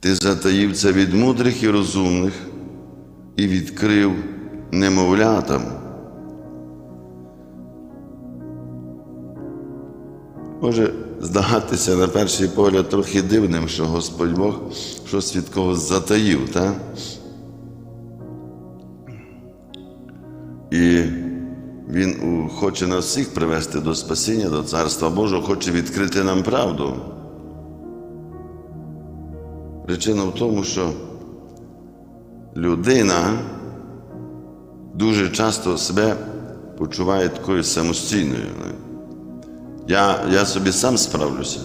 Ти затаїв це від мудрих і розумних і відкрив немовлятам. Може здаватися на перший погляд трохи дивним, що Господь Бог щось від когось затаїв, так? І Він хоче нас всіх привести до спасіння, до Царства Божого, хоче відкрити нам правду. Причина в тому, що людина дуже часто себе почуває такою самостійною. Я, я собі сам справлюся.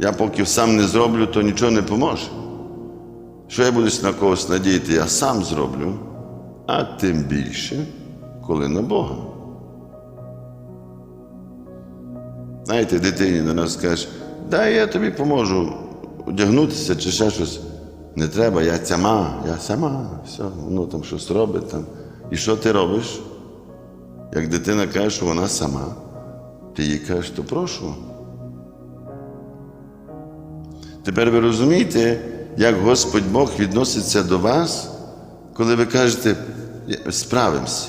Я поки сам не зроблю, то нічого не поможе. Що я будеш на когось надіяти, я сам зроблю, а тим більше, коли на Бога. Знаєте, дитині на нас скажеш, дай я тобі поможу одягнутися чи ще щось. Не треба, я сама, я сама, все, воно там щось робить там. І що ти робиш? Як дитина каже, що вона сама, ти їй кажеш, то прошу. Тепер ви розумієте, як Господь Бог відноситься до вас, коли ви кажете, справимося.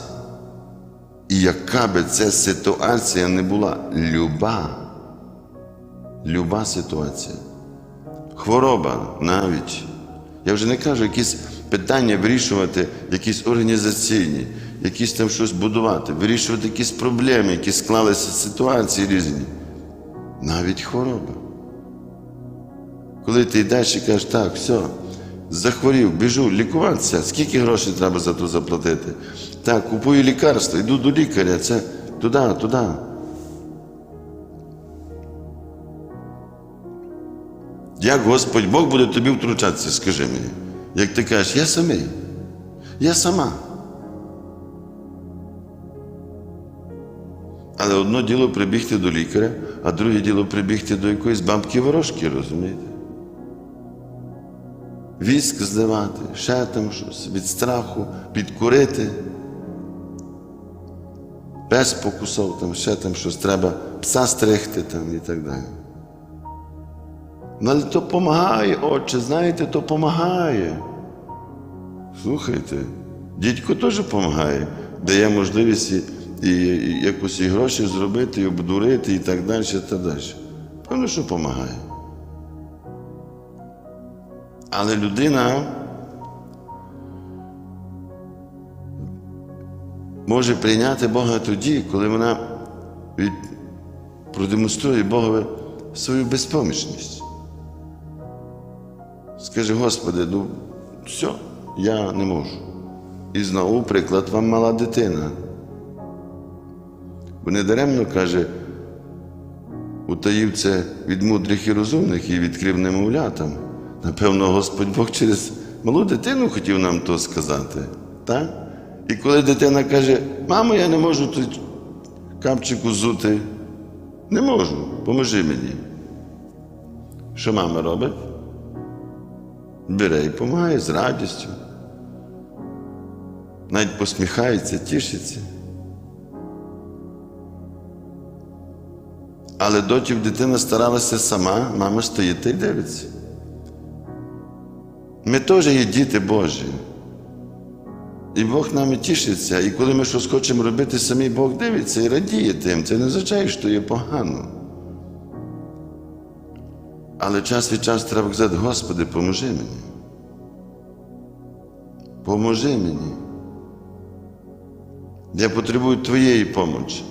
І яка би ця ситуація не була, люба, люба ситуація, хвороба навіть. Я вже не кажу, якісь питання вирішувати, якісь організаційні, якісь там щось будувати, вирішувати якісь проблеми, які склалися ситуації різні. Навіть хвороба. Коли ти йдеш і кажеш, так, все, захворів, біжу, лікуватися, скільки грошей треба за то заплатити? Так, купую лікарство, йду до лікаря, це туди, туди. Як Господь Бог буде тобі втручатися, скажи мені. Як ти кажеш, я самий, я сама. Але одно діло прибігти до лікаря, а друге діло прибігти до якоїсь бабки ворожки, розумієте? Віск зливати, ще там щось від страху, підкурити. Пес покусав, там, ще там щось треба, пса стригти там і так далі. Але допомагає, отче, знаєте, допомагає. Слухайте, дідько теж допомагає, дає можливість і, і, і якось і гроші зробити, і обдурити, і так далі, і так далі. Певно, що допомагає. Але людина може прийняти Бога тоді, коли вона від... продемонструє Богові свою безпомічність. Скаже, Господи, ну все, я не можу. І знову приклад вам мала дитина. Бо недаремно каже, утаїв це від мудрих і розумних і відкрив немовлятам. Напевно, Господь Бог через малу дитину хотів нам то сказати. Так? І коли дитина каже, мамо, я не можу тут капчик узути, не можу, поможи мені. Що мама робить? Бере і допомагає з радістю. Навіть посміхається, тішиться. Але доки дитина старалася сама, мама стоїть й дивиться. Ми теж є діти Божі. І Бог нами тішиться. І коли ми щось хочемо робити самі, Бог дивиться і радіє тим. Це не означає, що є погано. Але час від часу треба казати, Господи, поможи мені. Поможи мені. Я потребую Твоєї помочі.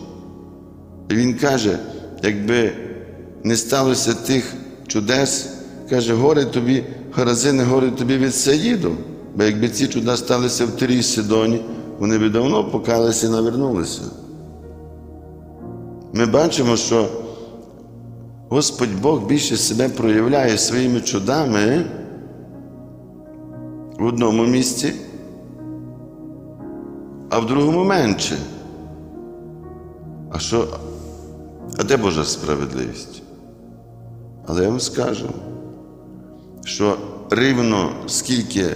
І він каже, якби не сталося тих чудес, каже, горе тобі, Харазини, горе тобі від Саїду. Бо якби ці чуда сталися в Тирі Сидоні, вони би давно покалися і навернулися. Ми бачимо, що Господь Бог більше себе проявляє своїми чудами в одному місці, а в другому менше. А що? А де Божа справедливість? Але я вам скажу, що рівно скільки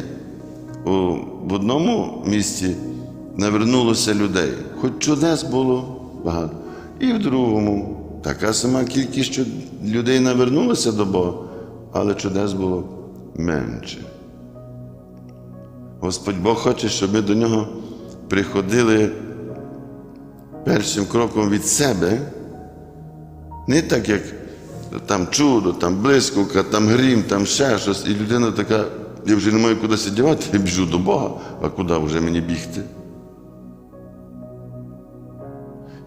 в одному місці навернулося людей, хоч чудес було багато, і в другому така сама кількість людей навернулося до Бога, але чудес було менше. Господь Бог хоче, щоб ми до нього приходили першим кроком від себе, не так, як там чудо, там блискавка, там грім, там ще щось, і людина така, я вже не маю куди сидівати, я біжу до Бога, а куди вже мені бігти?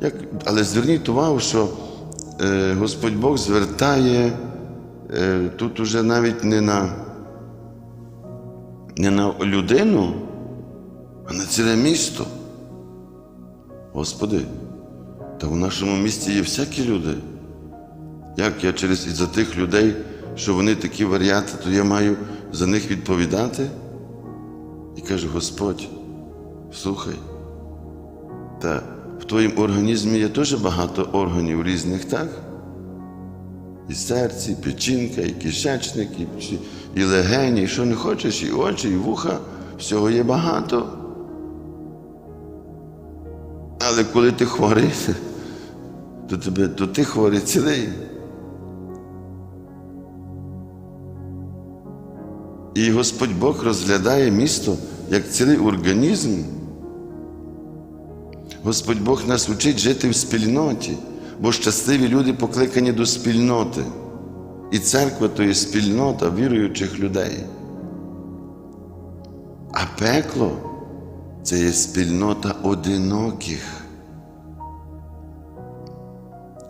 Як, але зверніть увагу, що Господь Бог звертає е, тут уже навіть не на, не на людину, а на ціле місто. Господи, та в нашому місті є всякі люди. Як я через із-за тих людей, що вони такі варіанти, то я маю за них відповідати? І каже Господь, слухай, та твоєму організмі є дуже багато органів різних, так? І серце, і печінка, і кишечник, і, і легені, і що не хочеш, і очі, і вуха, всього є багато. Але коли ти хворий, то, тебе, то ти хворий цілий. І Господь Бог розглядає місто як цілий організм. Господь Бог нас учить жити в спільноті, бо щасливі люди покликані до спільноти. І церква то є спільнота віруючих людей. А пекло це є спільнота одиноких.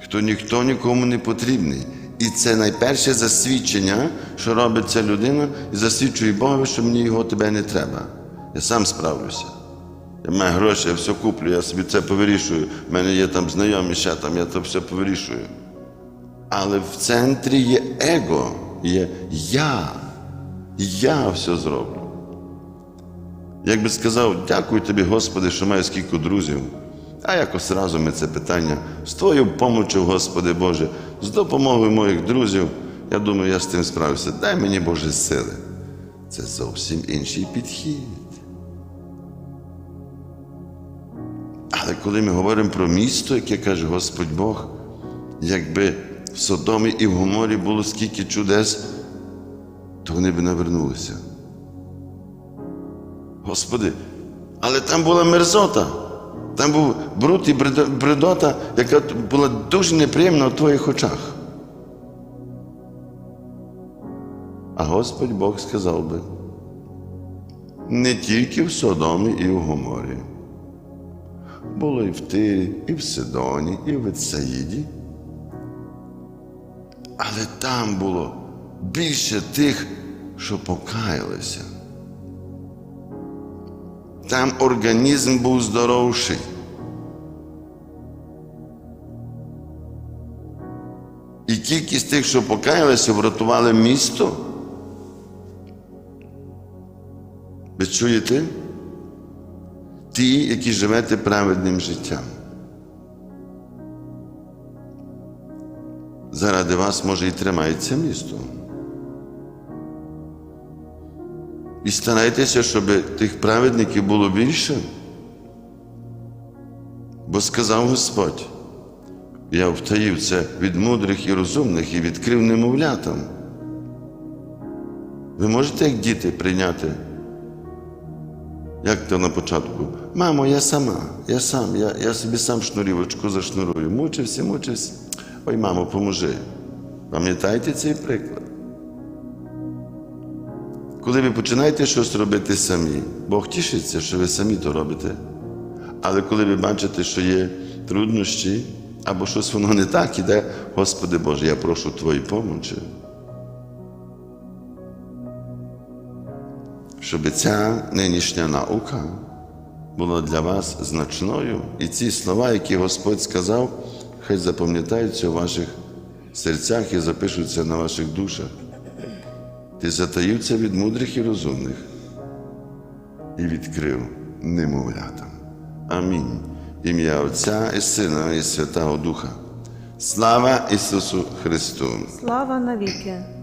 Хто ніхто нікому не потрібний. І це найперше засвідчення, що робить ця людина, і засвідчує Богові, що мені його тебе не треба. Я сам справлюся. Я маю гроші, я все куплю, я собі це повирішую. У мене є там знайомі ще там, я це все повирішую. Але в центрі є его, є я. Я все зроблю. Як би сказав, дякую тобі, Господи, що маю скільки друзів. А якось разом ми це питання з твоєю помочю, Господи Боже, з допомогою моїх друзів, я думаю, я з тим справився. Дай мені Боже сили. Це зовсім інший підхід. Коли ми говоримо про місто, яке каже Господь Бог, якби в Содомі і в Гоморі було скільки чудес, то вони б навернулися. Господи, але там була мерзота, там був бруд і бредо- бредота, яка була дуже неприємна в твоїх очах. А Господь Бог сказав би, не тільки в Содомі і в Гоморі. Було і в Тирі, і в Сидоні, і в Вецаїді. Але там було більше тих, що покаялися. Там організм був здоровший. І кількість тих, що покаялися, врятували місто. Ви чуєте? Ті, які живете праведним життям. Заради вас, може, і тримається місто. І старайтеся, щоб тих праведників було більше. Бо сказав Господь, я втаїв це від мудрих і розумних і відкрив немовлятам. Ви можете, як діти, прийняти? Як то на початку? Мамо, я сама, я сам, я, я собі сам шнурівочку зашнурую. Мучився, мучився. Ой, мамо, поможи. Пам'ятаєте цей приклад? Коли ви починаєте щось робити самі, Бог тішиться, що ви самі то робите. Але коли ви бачите, що є труднощі, або щось воно не так іде, Господи Боже, я прошу Твої помочі. Щоб ця нинішня наука була для вас значною, і ці слова, які Господь сказав, хай запам'ятаються у ваших серцях і запишуться на ваших душах. Ти затаївся від мудрих і розумних і відкрив немовлятам. Амінь. Ім'я Отця і Сина, і Святого Духа. Слава Ісусу Христу! Слава навіки!